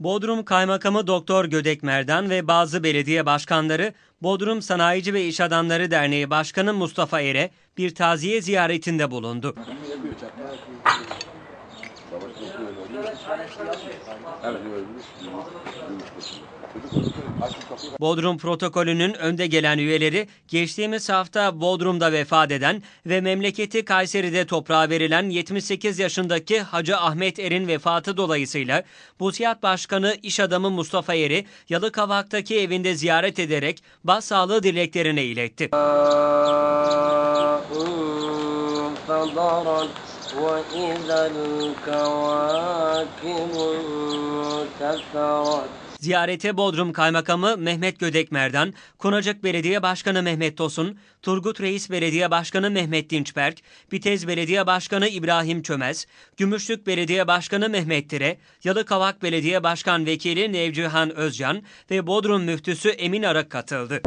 Bodrum Kaymakamı Doktor Gödek Merdan ve bazı belediye başkanları Bodrum Sanayici ve İş Adamları Derneği Başkanı Mustafa Ere bir taziye ziyaretinde bulundu. Bodrum protokolünün önde gelen üyeleri geçtiğimiz hafta Bodrum'da vefat eden ve memleketi Kayseri'de toprağa verilen 78 yaşındaki Hacı Ahmet Er'in vefatı dolayısıyla Busiyat Başkanı iş adamı Mustafa Er'i Yalıkavak'taki evinde ziyaret ederek başsağlığı dileklerini iletti. فضرت وإذا الكواكب انتثرت Ziyarete Bodrum Kaymakamı Mehmet Gödekmer'den, Konacık Belediye Başkanı Mehmet Tosun, Turgut Reis Belediye Başkanı Mehmet Dinçberk, Bitez Belediye Başkanı İbrahim Çömez, Gümüşlük Belediye Başkanı Mehmet Tire, Yalıkavak Belediye Başkan Vekili Nevcihan Özcan ve Bodrum Müftüsü Emin Arak katıldı.